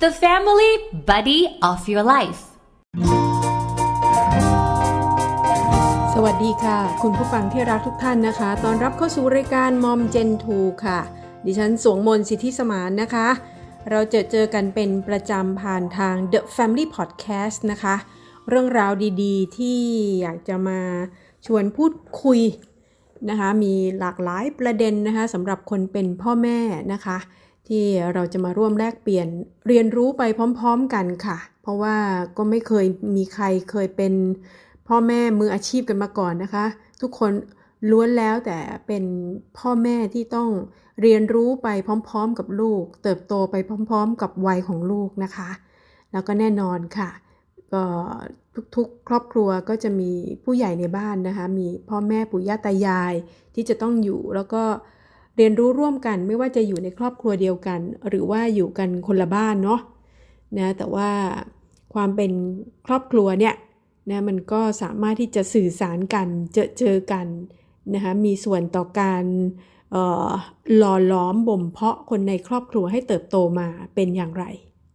the family buddy of your life. สวัสดีค่ะ คุณผู้ฟังที่รักทุกท่านนะคะ ตอนรับเข้าสู่รายการมอมเจนทูค่ะ ดิฉันสวงมนสิทธิสมานนะคะ เราจะเจอกันเป็นประจำผ่านทาง The Family Podcast นะคะ เรื่องราวดีๆ ที่อยากจะมาชวนพูดคุยนะคะ มีหลากหลายประเด็นนะคะสำหรับคนเป็นพ่อแม่นะคะ ที่เราจะมาร่วมแลกเปลี่ยนเรียนรู้ไปพร้อมๆกันค่ะ เพราะว่าก็ไม่เคยมีใครเคยเป็นพ่อแม่มืออาชีพกันมาก่อนนะคะ ทุกคนล้วนแล้วแต่เป็นพ่อแม่ที่ต้องเรียนรู้ไปพร้อม ๆ กับลูก เติบโตไปพร้อม ๆ กับวัยของลูกนะคะ แล้วก็แน่นอนค่ะก็ทุกๆ ครอบครัวก็จะมีผู้ใหญ่ในบ้านนะคะ มีพ่อแม่ปู่ย่าตายายที่จะต้องอยู่แล้วก็ เรียนรู้ร่วมกันไม่ว่าจะอยู่ในครอบครัวเดียวกัน หรือว่าอยู่กันคนละบ้านเนาะนะแต่ว่าความเป็นครอบครัวเนี่ยนะมันก็สามารถที่จะสื่อสารกันเจอเจอกันนะคะมีส่วนต่อการเอ่อหล่อล้อมบ่มเพาะคนในครอบครัวให้เติบโตมาเป็นอย่างไร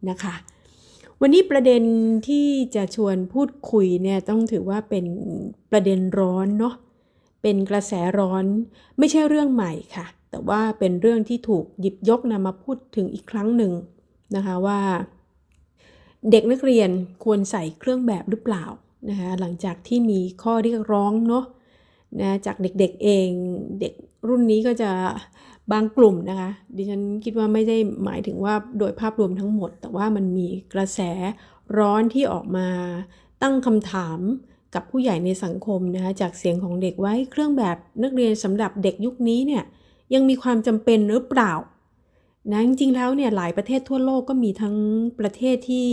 นะคะ วันนี้ประเด็นที่จะชวนพูดคุยเนี่ยต้องถือว่าเป็นประเด็นร้อนเนาะเป็นกระแสร้อนไม่ใช่เรื่องใหม่ค่ะ แต่ว่าเป็นเรื่องที่ถูกหยิบยกนำมาพูดถึงอีกครั้งหนึ่งนะคะว่า เด็กนักเรียนควรใส่เครื่องแบบหรือเปล่านะคะหลังจากที่มีข้อเรียกร้องเนาะนะจากเด็กๆเองเด็กรุ่นนี้ก็จะบางกลุ่มนะคะ ดิฉันคิดว่าไม่ได้หมายถึงว่าโดยภาพรวมทั้งหมด แต่ว่ามันมีกระแสร้อนที่ออกมาตั้งคำถามกับผู้ใหญ่ในสังคมนะคะจากเสียงของเด็กไว้เครื่องแบบนักเรียนสำหรับเด็กยุคนี้เนี่ย ยังมีความจำเป็นหรือเปล่านะจริงๆแล้วเนี่ยหลายประเทศทั่วโลกก็มีทั้งประเทศที่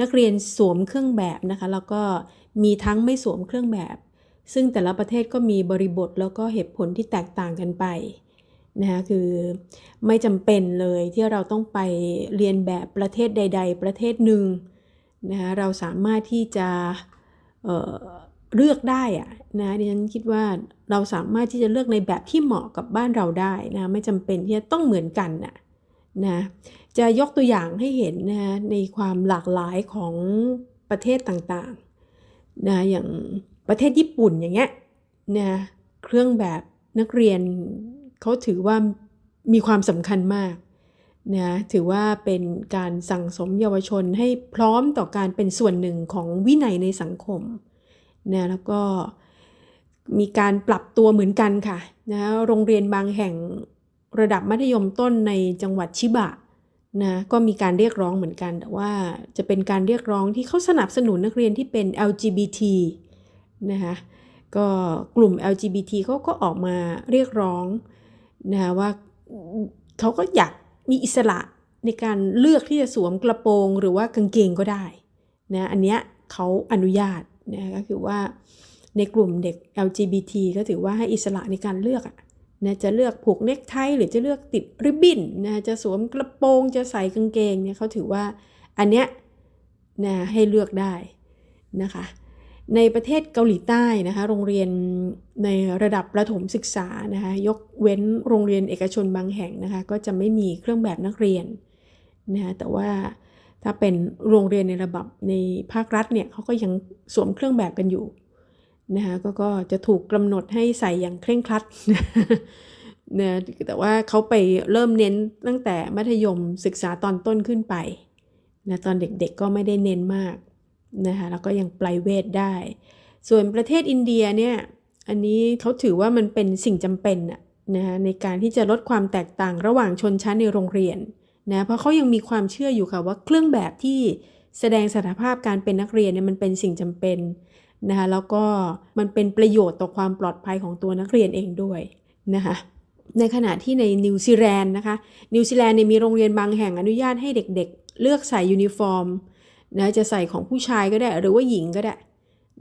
นักเรียนสวมเครื่องแบบนะคะ แล้วก็มีทั้งไม่สวมเครื่องแบบ ซึ่งแต่ละประเทศก็มีบริบทแล้วก็เหตุผลที่แตกต่างกันไปนะคะคือไม่จำเป็นเลยที่เราต้องไปเรียนแบบประเทศใด ๆ ประเทศหนึ่งนะคะเราสามารถที่จะ เลือกได้อะนะดิฉันคิดว่าเราสามารถที่จะเลือกในแบบที่เหมาะกับบ้านเราได้นะไม่จำเป็นที่จะต้องเหมือนกันนะนะจะยกตัวอย่างให้เห็นนะในความหลากหลายของประเทศต่างๆนะอย่างประเทศญี่ปุ่นอย่างเงี้ยนะเครื่องแบบนักเรียนเขาถือว่ามีความสำคัญมากนะถือว่าเป็นการสั่งสมเยาวชนให้พร้อมต่อการเป็นส่วนหนึ่งของวินัยในสังคม นะแล้วก็มีการปรับตัวเหมือนกันค่ะนะโรงเรียนบางแห่งระดับมัธยมต้นในจังหวัดชิบะนะก็มีการเรียกร้องเหมือนกัน แต่ว่าจะเป็นการเรียกร้องที่เขาสนับสนุนนักเรียนที่เป็น LGBT นะคะก็กลุ่ม LGBT เขาก็ออกมาเรียกร้องนะว่าเขาก็อยากมีอิสระในการเลือกที่จะสวมกระโปรงหรือว่ากางเกงก็ได้นะอันเนี้ยเขาอนุญาตนะก็คือว่าในกลุ่มเด็ก LGBT ก็ถือว่าให้อิสระในการเลือกนะจะเลือกผูกเนคไทหรือจะเลือกติดริบบิ้นนะจะสวมกระโปรงจะใส่กางเกงเนี่ยเขาถือว่าอันเนี้ยนะให้เลือกได้นะคะในประเทศเกาหลีใต้นะคะโรงเรียนในระดับประถมศึกษานะคะยกเว้นโรงเรียนเอกชนบางแห่งนะคะก็จะไม่มีเครื่องแบบนักเรียนนะคะแต่ว่า ถ้าเป็นโรงเรียนในระดับในภาครัฐเนี่ยเขาก็ยังสวมเครื่องแบบกันอยู่นะคะก็ก็จะถูกกำหนดให้ใส่อย่างเคร่งครัดนะแต่ว่าเขาไปเริ่มเน้นตั้งแต่มัธยมศึกษาตอนต้นขึ้นไปนะตอนเด็กๆก็ไม่ได้เน้นมากนะคะแล้วก็ยังปลายเวทได้ ส่วนประเทศอินเดียเนี่ยอันนี้เขาถือว่ามันเป็นสิ่งจำเป็นนะนะในการที่จะลดความแตกต่างระหว่างชนชั้นในโรงเรียน นะเพราะเขายังมีความเชื่ออยู่ค่ะว่าเครื่องแบบที่แสดงสถานภาพการเป็นนักเรียนเนี่ยมันเป็นสิ่งจำเป็นนะคะแล้วก็มันเป็นประโยชน์ต่อความปลอดภัยของตัวนักเรียนเองด้วยนะคะในขณะที่ในนิวซีแลนด์นะคะนิวซีแลนด์เนี่ยมีโรงเรียนบางแห่งอนุญาตให้เด็กๆ เลือกใส่ยูนิฟอร์มนะจะใส่ของผู้ชายก็ได้หรือว่าหญิงก็ได้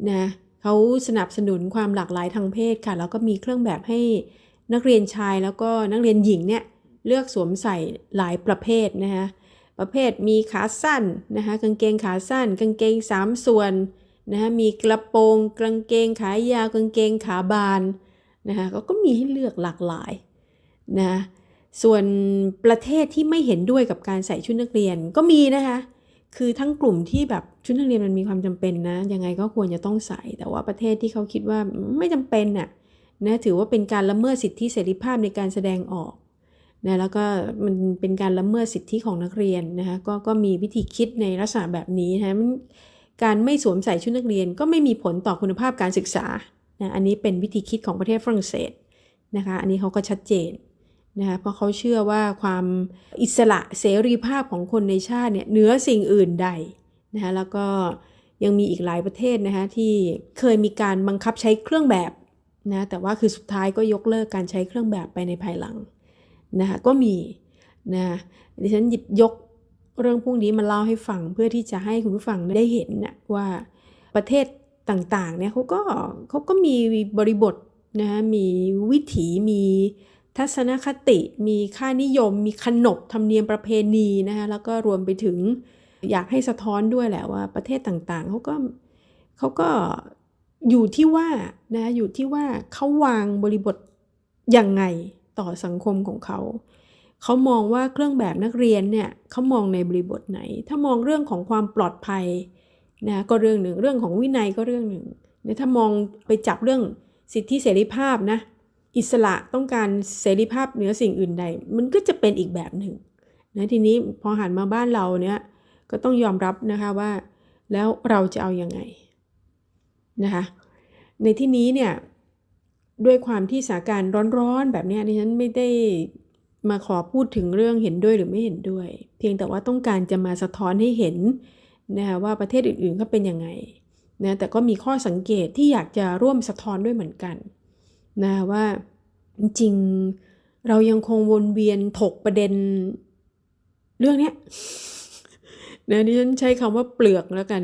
นะเขาสนับสนุนความหลากหลายทางเพศค่ะแล้วก็มีเครื่องแบบให้นักเรียนชายแล้วก็นักเรียนหญิงเนี่ย เลือกสวมใส่หลายประเภทนะคะประเภทมีขาสั้นนะคะกางเกงขาสั้น กางเกงสามส่วนนะคะมีกระโปรงกางเกงขายาวกางเกงขาบานนะคะก็ก็มีให้เลือกหลากหลายนะส่วนประเทศที่ไม่เห็นด้วยกับการใส่ชุดนักเรียนก็มีนะคะคือทั้งกลุ่มที่แบบชุดนักเรียนมันมีความจำเป็นนะยังไงก็ควรจะต้องใส่ แต่ว่าประเทศที่เขาคิดว่าไม่จำเป็นน่ะนะถือว่าเป็นการละเมิดสิทธิเสรีภาพในการแสดงออก นะแล้วก็มันเป็นการละเมิดสิทธิของนักเรียนนะคะก็ก็มีวิธีคิดในลักษณะแบบนี้นะะการไม่สวมใส่ชุดนักเรียนก็ไม่มีผลต่อคุณภาพการศึกษานะอันนี้เป็นวิธีคิดของประเทศฝรั่งเศสนะคะอันนี้เขาก็ชัดเจนนะคะเพราะเขาเชื่อว่าความอิสระเสรีภาพของคนในชาติเนี่ยเหนือสิ่งอื่นใดนะคะแล้วก็ยังมีอีกหลายประเทศนะคะที่เคยมีการบังคับใช้เครื่องแบบนะแต่ว่าคือสุดท้ายก็ยกเลิกการใช้เครื่องแบบไปในภายหลัง นะคะก็มีนะดิฉันหยิบยกเรื่องพวกนี้มาเล่าให้ฟังเพื่อที่จะให้คุณผู้ฟังได้เห็นนะว่าประเทศต่างๆเนี่ยเขาก็เขาก็มีบริบทนะคะมีวิถีมีทัศนคติมีค่านิยม มีขนบธรรมเนียมประเพณีนะคะแล้วก็รวมไปถึงอยากให้สะท้อนด้วยแหละว่าประเทศต่างๆเขาก็เขาก็อยู่ที่ว่านะอยู่ที่ว่าเขาวางบริบทยังไง ต่อสังคมของเขา เขามองว่าเครื่องแบบนักเรียนเนี่ยเขามองในบริบทไหน ถ้ามองเรื่องของความปลอดภัยนะก็เรื่องหนึ่ง เรื่องของวินัยก็เรื่องหนึ่งเนี่ยถ้ามองไปจับเรื่องสิทธิเสรีภาพนะอิสระต้องการเสรีภาพเหนือสิ่งอื่นใด มันก็จะเป็นอีกแบบหนึ่งนะทีนี้พอหันมาบ้านเราเนี่ยก็ต้องยอมรับนะคะว่า แล้วเราจะเอาอยัางไงนะคะในที่นี้เนี่ย ด้วยความที่สถานการร้อนๆ แบบนี้ดิฉันไม่ได้มาขอพูดถึงเรื่องเห็นด้วยหรือไม่เห็นด้วย เพียงแต่ว่าต้องการจะมาสะท้อนให้เห็นนะคะว่าประเทศอื่นๆเขาเป็นยังไงนะแต่ก็มีข้อสังเกตที่อยากจะร่วมสะท้อนด้วยเหมือนกันนะว่าจริงๆเรายังคงวนเวียนถกประเด็นเรื่องนี้นะดิฉันใช้คำว่าเปลือกแล้วกัน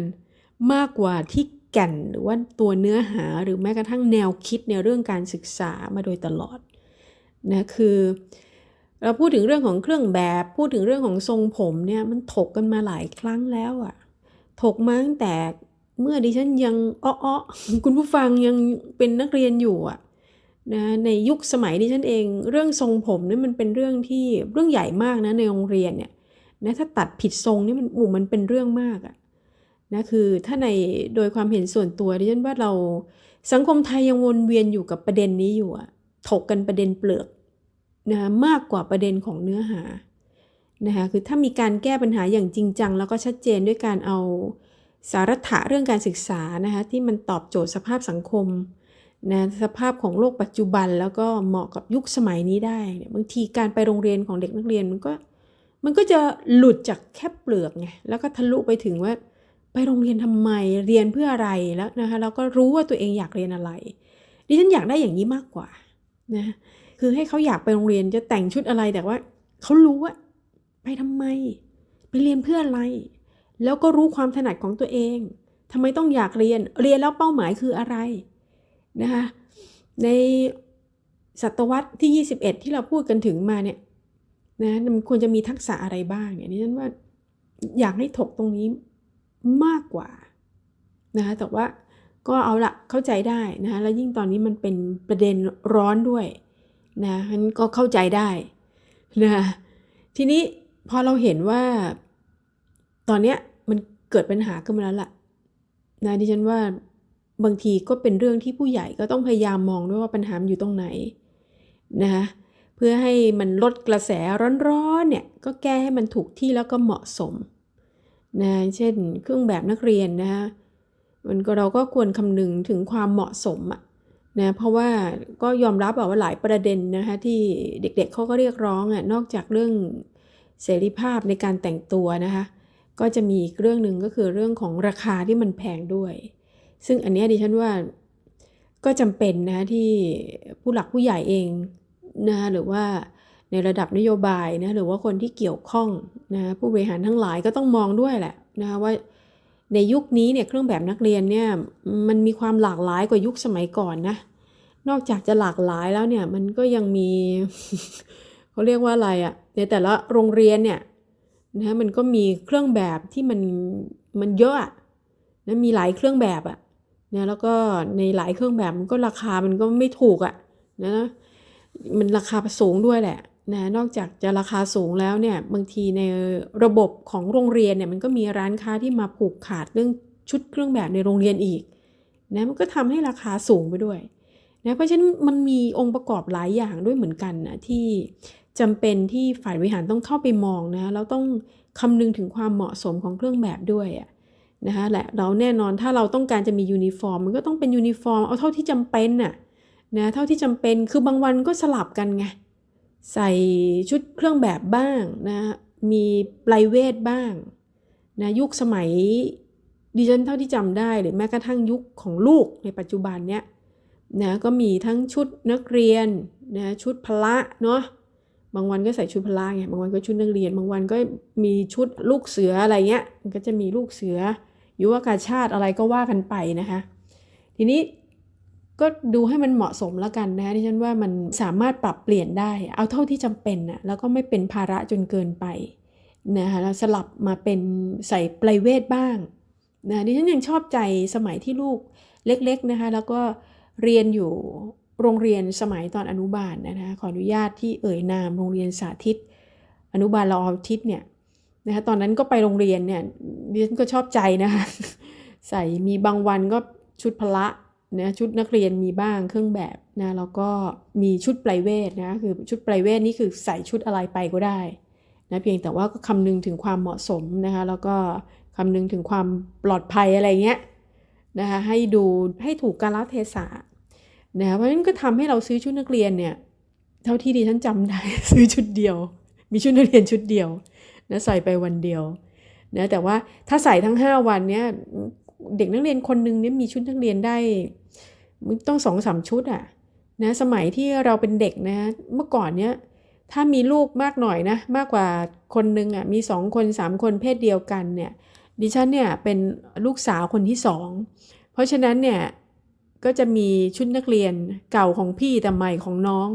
มากกว่าที่ แก่นหรือว่าตัวเนื้อหาหรือแม้กระทั่งแนวคิดในเรื่องการศึกษามาโดยตลอดนะคือเราพูดถึงเรื่องของเครื่องแบบ พูดถึงเรื่องของทรงผมเนี่ยมันถกกันมาหลายครั้งแล้วอะถกมาตั้งแต่เมื่อดิฉันยังอ้อๆคุณผู้ฟังยังเป็นนักเรียนอยู่อะนะในยุคสมัยดิฉันเอง เรื่องทรงผมนี่มันเป็นเรื่องที่เรื่องใหญ่มากนะในโรงเรียนเนี่ยนะถ้าตัดผิดทรงนี่มันอูมันเป็นเรื่องมากอะ นะคือถ้าในโดยความเห็นส่วนตัวดิฉันว่าเราสังคมไทยยังวนเวียนอยู่กับประเด็นนี้อยู่อะถกกันประเด็นเปลือกนะะมากกว่าประเด็นของเนื้อหานะคะคือถ้ามีการแก้ปัญหาอย่างจริงจัง แล้วก็ชัดเจนด้วยการเอาสาระถะเรื่องการศึกษานะคะที่มันตอบโจทย์สภาพสังคมนะสภาพของโลกปัจจุบันแล้วก็เหมาะกับยุคสมัยนี้ได้เนี่ยบางทีการไปโรงเรียนของเด็กนักเรียนมันก็มันก็จะหลุดจากแค่เปลือกไงแล้วก็ทะลุไปถึงว่า ไปโรงเรียนทำไมเรียนเพื่ออะไรแล้วนะคะแล้วก็รู้ว่าตัวเองอยากเรียนอะไร ดิฉันอยากได้อย่างนี้มากกว่านะคือให้เขาอยากไปโรงเรียนจะแต่งชุดอะไรแต่ว่าเขารู้ว่าไปทำไม ไปเรียนเพื่ออะไร แล้วก็รู้ความถนัดของตัวเองทำไมต้องอยากเรียนเรียนแล้วเป้าหมายคืออะไรนะคะในศตวรรษที่ 21 ที่เราพูดกันถึงมาเนี่ยนะมันควรจะมีทักษะอะไรบ้างเนี่ยนี่ฉันว่าอยากให้ถกตรงนี้ มากกว่านะคะแต่ว่าก็เอาละเข้าใจได้นะคะแล้วยิ่งตอนนี้มันเป็นประเด็นร้อนด้วยนะฉันก็เข้าใจได้นะทีนี้พอเราเห็นว่า ตอนเนี้ยมันเกิดปัญหาขึ้นมาแล้วล่ะนะดิฉันว่าบางทีก็เป็นเรื่องที่ผู้ใหญ่ก็ต้องพยายามมองด้วยว่าปัญหาอยู่ตรงไหนนะคะเพื่อให้มันลดกระแสร้อนๆเนี่ยก็แก้ให้มันถูกที่แล้วก็เหมาะสม นะเช่น เครื่องแบบนักเรียนนะคะมันก็เราก็ควรคำนึงถึงความเหมาะสมอะนะเพราะว่าก็ยอมรับว่าหลายประเด็นนะคะที่เด็กๆเเขาก็เรียกร้องอะนอกจากเรื่องเสรีภาพในการแต่งตัวนะคะก็จะมีอีกเรื่องหนึ่งก็คือเรื่องของราคาที่มันแพงด้วย ซึ่งอันนี้ดิฉันว่าก็จำเป็นนะที่ผู้หลักผู้ใหญ่เองนะหรือว่า ในระดับนโยบายนะหรือว่าคนที่เกี่ยวข้องนะผู้บริหารทั้งหลายก็ต้องมองด้วยแหละนะว่าในยุคนี้เนี่ยเครื่องแบบนักเรียนเนี่ยมันมีความหลากหลายกว่ายุคสมัยก่อนนะนอกจากจะหลากหลายแล้วเนี่ยมันก็ยังมีเขาเรียกว่าอะไรอะ่ะในแต่ละโรงเรียนเนี่ยนะมันก็มีเครื่องแบบที่มันมันเยอะนะมีหลายเครื่องแบบอะนะแล้วก็ในหลายเครื่องแบบมันก็ราคามันก็ไม่ถูกอะนะมันราคาสูงด้วยแหละ นะนอกจากจะราคาสูงแล้วเนี่ยบางทีในระบบของโรงเรียนเนี่ยมันก็มีร้านค้าที่มาผูกขาดเรื่องชุดเครื่องแบบในโรงเรียนอีกนะมันก็ทำให้ราคาสูงไปด้วยนะเพราะฉะนั้นมันมีองค์ประกอบหลายอย่างด้วยเหมือนกันนะที่จำเป็นที่ฝ่ายบริหารต้องเข้าไปมองนะแล้วต้องคำนึงถึงความเหมาะสมของเครื่องแบบด้วยนะคะและเราแน่นอนถ้าเราต้องการจะมียูนิฟอร์ม มันก็ต้องเป็นยูนิฟอร์มเอาเท่าที่จำเป็นน่ะนะเท่าที่จำเป็นคือบางวันก็สลับกันไง ใส่ชุดเครื่องแบบบ้างนะมีไพรเวทบ้างนะยุคสมัยดิฉันเท่าที่จำได้หรือแม้กระทั่งยุคของลูกในปัจจุบันเนี้ยนะก็มีทั้งชุดนักเรียนนะชุดพละเนาะบางวันก็ใส่ชุดพละไงบางวันก็ชุดนักเรียน บางวันก็มีชุดลูกเสืออะไรเงี้ยมันก็จะมีลูกเสือยุวกาชาติอะไรก็ว่ากันไปนะคะ ทีนี้ ก็ดูให้มันเหมาะสมแล้วกันนะที่ฉันว่ามันสามารถปรับเปลี่ยนได้ เอาเท่าที่จำเป็นนะแล้วก็ไม่เป็นภาระจนเกินไปนะคะแล้วสลับมาเป็นใส่ไพรเวทบ้างนะดิฉันยังชอบใจสมัยที่ลูกเล็กๆนะคะแล้วก็เรียนอยู่โรงเรียนสมัยตอนอนุบาลนะคะขออนุญาตที่เอ่ยนามโรงเรียนสาธิต อนุบาลเราอาทิตเนี่ยนะคะตอนนั้นก็ไปโรงเรียนเนี่ยดิฉันก็ชอบใจนะคะใส่มีบางวันก็ชุดพละ นะชุดนักเรียนมีบ้างเครื่องแบบนะแล้วก็มีชุดไพรเวทนะคือชุดไพรเวทนี่คือใส่ชุดอะไรไปก็ได้นะเพียงแต่ว่าก็คำนึงถึงความเหมาะสมนะคะแล้วก็คำนึงถึงความปลอดภัยอะไรเงี้ยนะคะให้ดูให้ถูกกาลเทศะนะเพราะฉะนั้นก็ทำให้เราซื้อชุดนักเรียนเนี่ยเท่าที่ดิฉันจำได้ซื้อชุดเดียว มีชุดนักเรียนชุดเดียวนะใส่ไปวันเดียวนะแต่ว่าถ้าใส่ทั้ง 5 วันเนี่ย เด็กนักเรียนคนหนึ่งเนี่ยมีชุดนักเรียนได้ต้องสองสามชุดอะนะสมัยที่เราเป็นเด็กนะเมื่อก่อนเนี้ยถ้ามีลูกมากหน่อยนะ มากกว่าคนหนึ่งอะมีสองคนสามคนเพศเดียวกันเนี่ย ดิฉันเนี่ยเป็นลูกสาวคนที่สองเพราะฉะนั้นเนี่ยก็จะมีชุดนักเรียนเก่าของพี่แต่ใหม่ของน้อง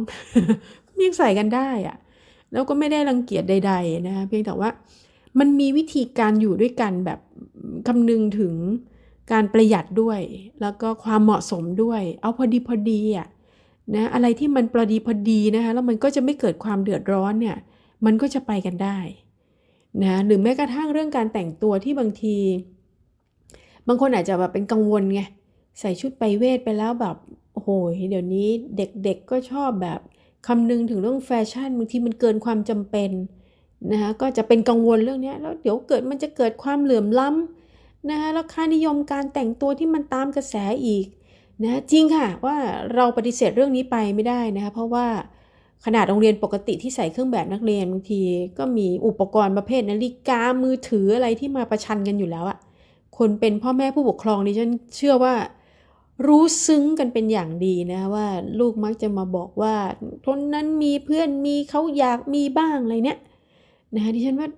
ยังใส่กันได้อะแล้วก็ไม่ได้รังเกียจใด ๆนะเพียงแต่ว่ามันมีวิธีการอยู่ด้วยกันแบบคำนึงถึง การประหยัดด้วย แล้วก็ความเหมาะสมด้วย เอาพอดีพอดีอะนะอะไรที่มันพอดีพอดีนะคะแล้วมันก็จะไม่เกิดความเดือดร้อนเนี่ยมันก็จะไปกันได้นะหรือแม้กระทั่งเรื่องการแต่งตัวที่บางที บางคนอาจจะแบบเป็นกังวลไงใส่ชุดไปเวทไปแล้วแบบโอ้โหเดี๋ยวนี้เด็กๆก็ชอบแบบคำนึงถึงเรื่องแฟชั่นบางทีมันเกินความจำเป็นนะคะก็จะเป็นกังวลเรื่องนี้แล้วเดี๋ยวเกิดมันจะเกิดความเหลื่อมล้ำ นะคะแล้วค่านิยมการแต่งตัวที่มันตามกระแสอีกนะจริงค่ะว่าเราปฏิเสธเรื่องนี้ไปไม่ได้นะคะเพราะว่าขนาดโรงเรียนปกติที่ใส่เครื่องแบบนักเรียนบางที ก็มีอุปกรณ์ประเภทนาฬิกามือถืออะไรที่มาประชันกันอยู่แล้วอะคนเป็นพ่อแม่ผู้ปกครองดิฉันเชื่อว่า รู้ซึ้งกันเป็นอย่างดีนะว่าลูกมักจะมาบอกว่าคนนั้นมีเพื่อนมีเขาอยากมีบ้างอะไรเนี่ยนะคะดิฉันว่า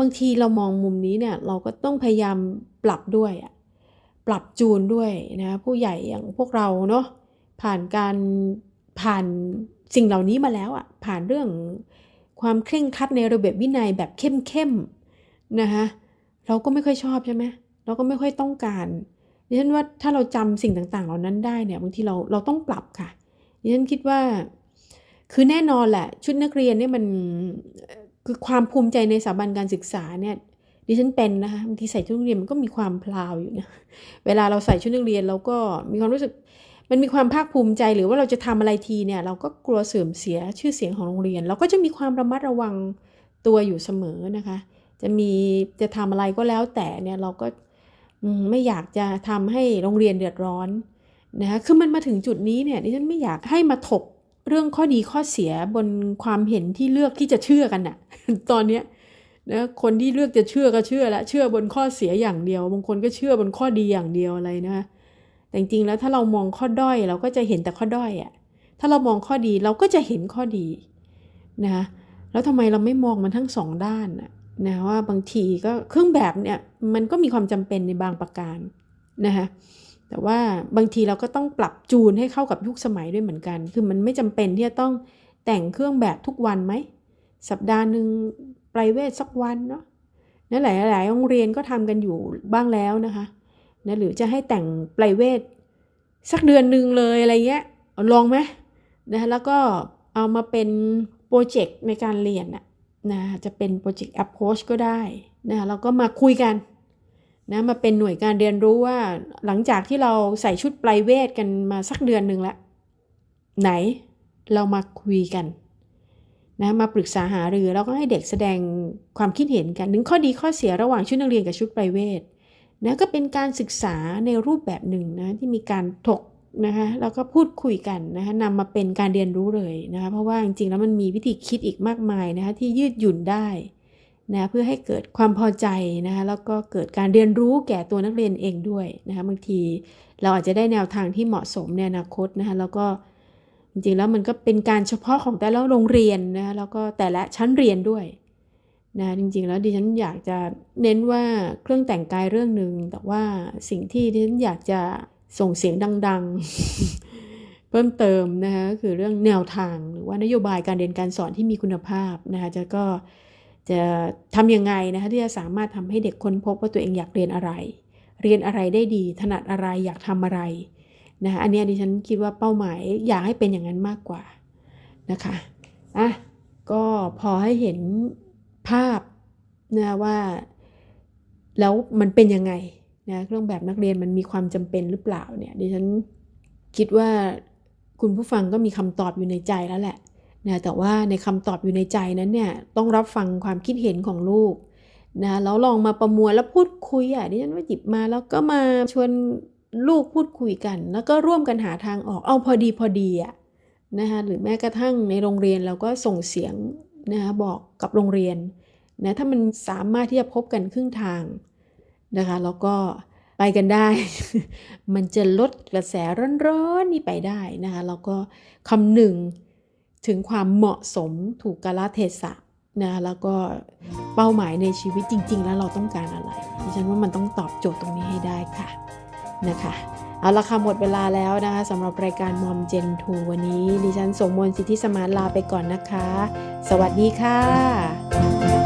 บางทีเรามองมุมนี้เนี่ยเราก็ต้องพยายามปรับด้วยอะปรับจูนด้วยนะผู้ใหญ่อย่างพวกเราเนาะผ่านการผ่านสิ่งเหล่านี้มาแล้วอะผ่านเรื่องความเคร่งครัดในระเบียบวินัยแบบเข้มๆนะคะเราก็ไม่ค่อยชอบใช่ไหมเราก็ไม่ค่อยต้องการดิฉันว่าถ้าเราจำสิ่งต่างๆ เหล่านั้นได้เนี่ยบางทีเราเราต้องปรับค่ะดิฉันคิดว่า คือแน่นอนแหละ ชุดนักเรียนเนี่ยมัน คือความภูมิใจในสถาบันการศึกษาเนี่ยดิฉันเป็นนะคะบางทีใส่ชุดนักเรียนมันก็มีความพลาวอยู่นะเวลาเราใส่ชุดนักเรียนเราก็มีความรู้สึกมันมีความภาคภูมิใจหรือว่าเราจะทำอะไรทีเนี่ยเราก็กลัวเสื่อมเสียชื่อเสียงของโรงเรียน เราก็จะมีความระมัดระวังตัวอยู่เสมอนะคะ จะมีจะทำอะไรก็แล้วแต่เนี่ยเราก็ไม่อยากจะทำให้โรงเรียนเดือดร้อนนะคะคือมันมาถึงจุดนี้เนี่ยดิฉันไม่อยากให้มาถก เรื่องข้อดีข้อเสียบนความเห็นที่เลือกที่จะเชื่อกันน่ะ ตอนเนี้ยนะคนที่เลือกจะเชื่อก็เชื่อแล้วเชื่อบนข้อเสียอย่างเดียวบางคนก็เชื่อบนข้อดีอย่างเดียวอะไรนะแต่จริงๆแล้วถ้าเรามองข้อด้อยเราก็จะเห็นแต่ข้อด้อยอะ่ะถ้าเรามองข้อดีเราก็จะเห็นข้อดีนะแล้วทำไมเราไม่มองมันทั้งสองด้านนะนะว่าบางทีก็เครื่องแบบเนี่ยมันก็มีความจำเป็นในบางประการนะคะ แต่ว่าบางทีเราก็ต้องปรับจูนให้เข้ากับยุคสมัยด้วยเหมือนกัน คือมันไม่จำเป็นที่จะต้องแต่งเครื่องแบบทุกวันไหม สัปดาห์หนึ่งไพรเวทสักวันเนาะนะหลายหลายๆโรงเรียนก็ทำกันอยู่บ้างแล้วนะคะนะหรือจะให้แต่งไพรเวทสักเดือนหนึ่งเลยอะไรเงี้ยลองไหมนะแล้วก็เอามาเป็นโปรเจกต์ในการเรียนน่ะนะจะเป็นโปรเจกต์ approach ก็ได้นะแล้วก็มาคุยกัน นะมาเป็นหน่วยการเรียนรู้ว่าหลังจากที่เราใส่ชุดไพรเวทกันมาสักเดือนหนึ่งแล้วไหนเรามาคุยกันนะมาปรึกษาหารือแล้วก็ให้เด็กแสดงความคิดเห็นกัน ถึงข้อดีข้อเสียระหว่างชุดนักเรียนกับชุดไพรเวทนะก็เป็นการศึกษาในรูปแบบหนึ่งนะที่มีการถกนะคะแล้วก็พูดคุยกันนะคะนำมาเป็นการเรียนรู้เลยนะคะเพราะว่าจริงๆแล้วมันมีวิธีคิดอีกมากมายนะคะที่ยืดหยุ่นได้ นะเพื่อให้เกิดความพอใจนะคะแล้วก็เกิดการเรียนรู้แก่ตัวนักเรียนเองด้วยนะคะบางทีเราอาจจะได้แนวทางที่เหมาะสมในอนาคตนะคะแล้วก็จริงๆแล้วมันก็เป็นการเฉพาะของแต่ละโรงเรียนนะแล้วก็แต่ละชั้นเรียนด้วยนะจริงๆ แล้วดิฉันอยากจะเน้นว่าเครื่องแต่งกายเรื่องหนึ่งแต่ว่าสิ่งที่ดิฉันอยากจะส่งเสียงดัง ๆ เพิ่มเติมนะคะก็คือเรื่องแนวทางหรือว่านโยบายการเรียนการสอนที่มีคุณภาพนะคะจะก็ จะทำยังไงนะคะที่จะสามารถทำให้เด็กค้นพบว่าตัวเองอยากเรียนอะไร เรียนอะไรได้ดี ถนัดอะไรอยากทำอะไรนะคะอันนี้ดิฉันคิดว่าเป้าหมายอยากให้เป็นอย่างนั้นมากกว่านะคะอะก็พอให้เห็นภาพนะว่าแล้วมันเป็นยังไงนะเครื่องแบบนักเรียนมันมีความจำเป็นหรือเปล่าเนี่ยดิฉันคิดว่าคุณผู้ฟังก็มีคำตอบอยู่ในใจแล้วแหละ นะแต่ว่าในคำตอบอยู่ในใจนั้นเนี่ยต้องรับฟังความคิดเห็นของลูกนะแล้วลองมาประมวลแล้วพูดคุยอะดิฉันว่าหยิบมาแล้วก็มาชวนลูกพูดคุยกัน แล้วก็ร่วมกันหาทางออกเอาพอดีพอดีอะนะคะหรือแม้กระทั่งในโรงเรียนเราก็ส่งเสียงนะคะบอกกับโรงเรียนนะถ้ามันสามารถที่จะพบกันครึ่งทางนะคะแล้วก็ไปกันได้ มันจะลดกระแสร้อนๆนี่ไปได้นะคะแล้วก็คำหนึ่ง ถึงความเหมาะสมถูกกาลเทศะนะแล้วก็เป้าหมายในชีวิตจริง ๆ แล้วเราต้องการอะไรดิฉันว่ามันต้องตอบโจทย์ตรงนี้ให้ได้ค่ะนะคะเอาละค่ะหมดเวลาแล้วนะคะสำหรับรายการมอมเจนทูวันนี้ดิฉันสมมนสิทธิสมานลาไปก่อนนะคะ สวัสดีค่ะ